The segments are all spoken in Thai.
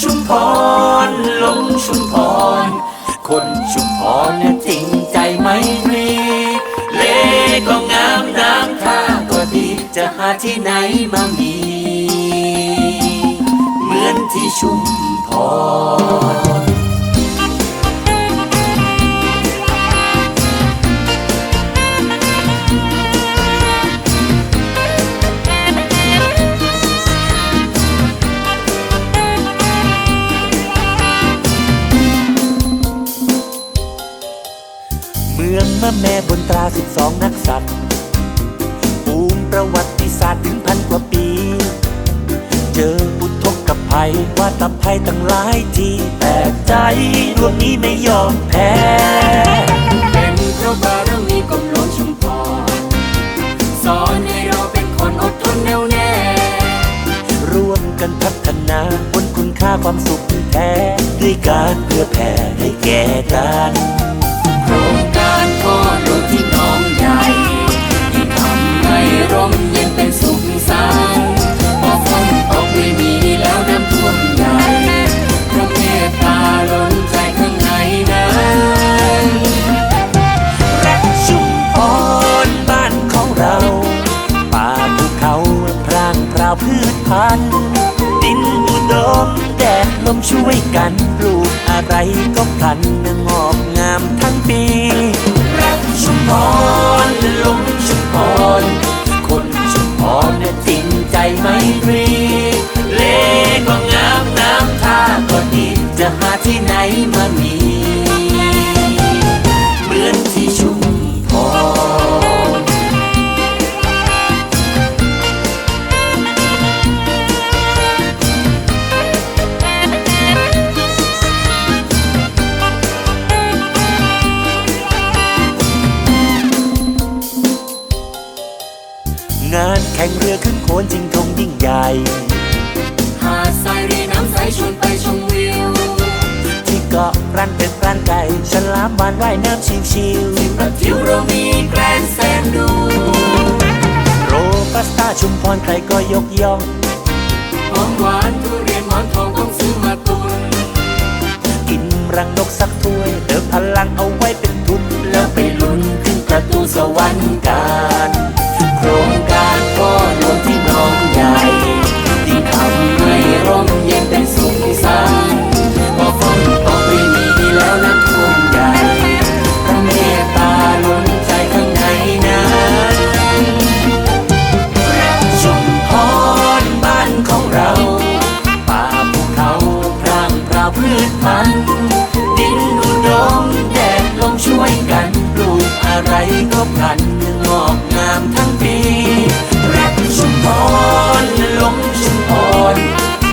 ชุมพรลงชุมพร คนชุมพรเนี่ยจริงใจไม่ตรีเลก็งามน้ำท่าก็ดีจะหาที่ไหนมามี เหมือนที่ชุมพร แม่บนตราสิบสองนักสัตว์ปูมประวัติศาสตร์ถึงพันกว่าปี เจออุทกกับภัยว่าตับภัยตั้งหลายทีแต่ใจดวงนี้ไม่ยอมแพ้ เป็นเพราะบารมีกรมหลวงชุมพรสอนให้เราเป็นคนอดทนแน่วแน่ ร่วมกันพัฒนาบนคุณค่าความสุขแท้ ด้วยการเพื่อแผ่ให้แก่กัน ดดลมช่วยกันปลูกอะไรก็พลันงอกงามทั้งปีรักชุมพรลงชุมพรคนชุมพรเนี่ยจริงใจไม่ตรีเลก็งามน้ำท่าก็ดีจะหาที่ไหนมามี ข่งเรือขึ้นโขนจริงทงยิ่งใหญ่ หาดทรายรีน้ำใสชวนไปชมวิว ที่เกาะรันเป็ดรันไก่ฉลามวานว่ายน้ำชิวชิวประทิวเรามีแกรนด์แซนดูๆโรบัสต้าชุมพรใครก็ยกย่องหอมหวานทุเรียนหมอนทองต้องซื้อมาตุนกินรังนกสักถ้วยเติมพลังเอาไว้เป็นทุนแล้วไปลุ้นขึ้นประตูสวรรค์กัน ก็พลันงอกงามทั้งปีรักชุมพรลงชุมพร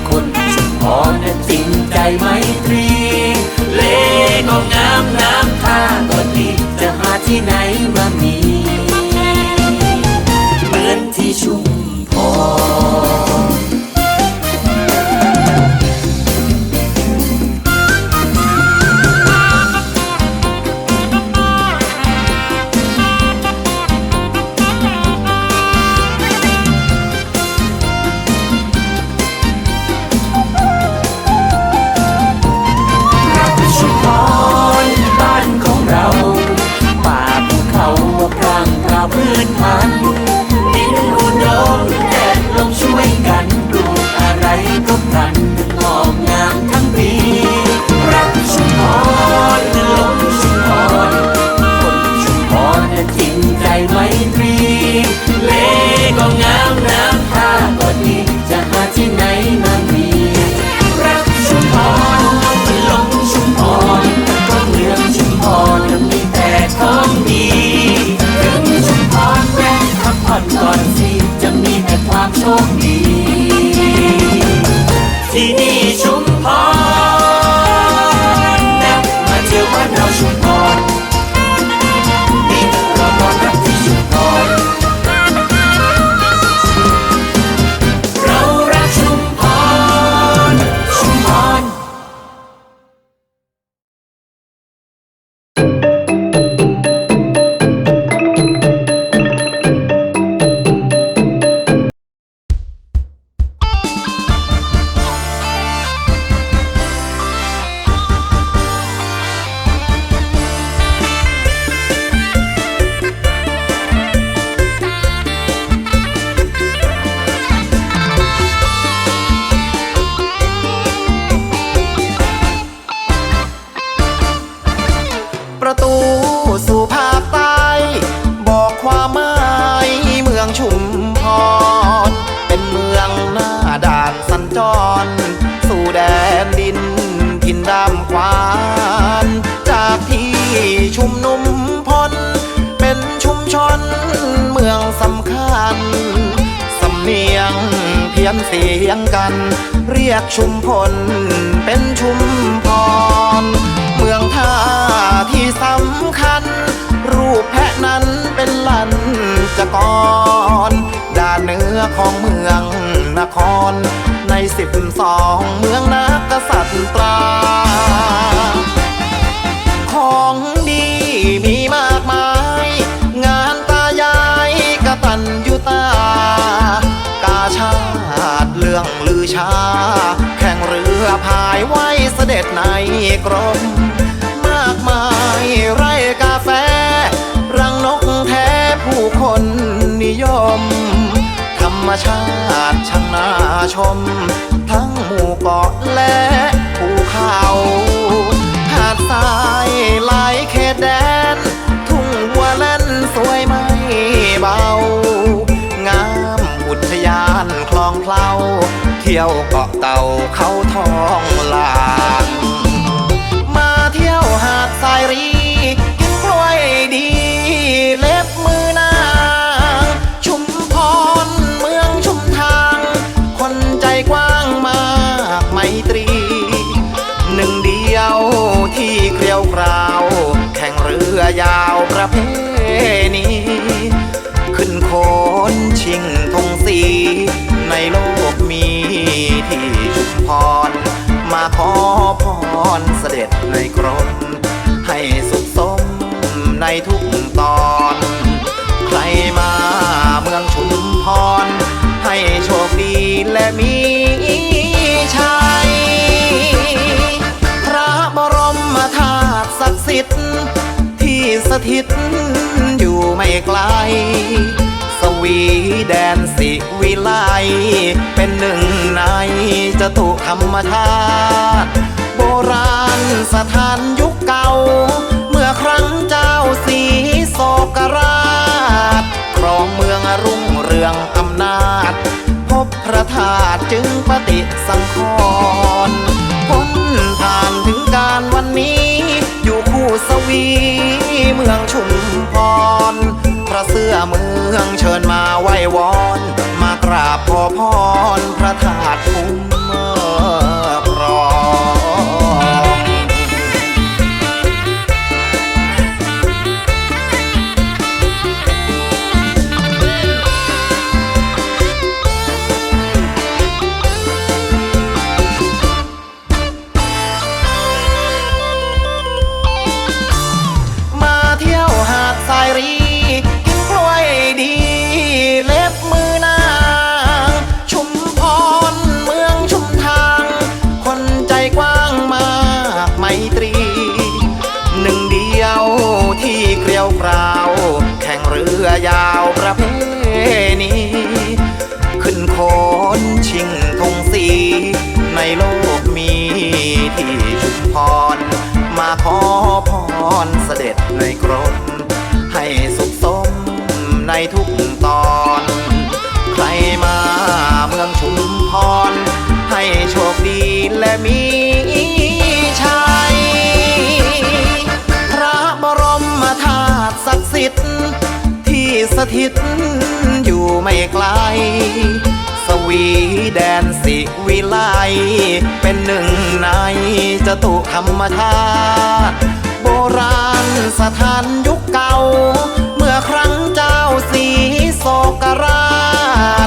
คนชุมพรนั้นจริงใจไมตรี เลก็งามน้ำท่าก็ดีจะหาที่ไหน ก็พ ประตูสู่ภาคใต้บอกความหมายเมืองชุมพร เป็นเมืองหน้าด่านสัญจร สู่แดนดินกินดำควาน จากที่ชุมนุมพล เป็นชุมชนเมืองสำคัญ สำเนียงเพี้ยนเสียงกัน เรียกชุมพลเป็นชุมพร เมืองท่าที่สำคัญ รูปแพะนั้นเป็นลันจกรด้านเนื้อของเมืองนคร ในสิบสองเมืองนัก ชาติช่างน่าชม ทั้งหมู่เกาะและภูเขาหาดทรายไหลเขตแดน ทุ่งวัวเล่นสวยไม่เบา งามอุทยานคลองเพลาเที่ยวเกาะเต่าเขาทองลางมาเที่ยวหาดทรายรี ทุกตอน ใครมาเมืองชุมพร ให้โชคดีและมีชัย พระบรมธาตุศักดิ์สิทธิ์ ที่สถิตอยู่ไม่ไกล สวีแดนสิวิไล เป็นหนึ่งในจตุธรรมธาตุโบราณสถานยุคเก่า เมื่อครั้ง ครองเมืองรุ่งเรืองอำนาจ พบพระธาตุจึงปฏิสังขรณ์พ้นผ่านถึงการวันนี้ อยู่คู่สวีเมืองชุมพร พระเสื้อเมืองเชิญมาไหว้วอน มากราบขอพรพระธาตุภูมิ ขอพรเสด็จในกรมให้สุขสมในทุกตอน ใครมาเมืองชุมพร ให้โชคดีและมีชัยพระบรมธาตุศักดิ์สิทธิ์ที่สถิตอยู่ไม่ไกล สวีแดนสิ ล เป็นหนึ่งในจตุธรรมธาตุโบราณสถานยุคเก่า เมื่อครั้งเจ้าสีโศกรา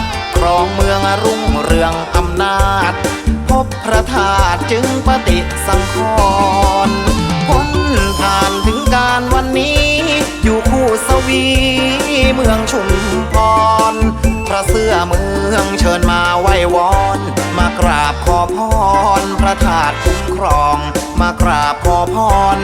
ชครองเมืองรุ่งเรืองอำนาจ พบพระธาตุจึงปฏิสังขรณ์พ้นผ่านถึงการวันนี้ อยู่คู่สวีเมืองชุมพร พระเสื้อเมืองเชิญมาไหว้วอน ครอง มากราบขอพร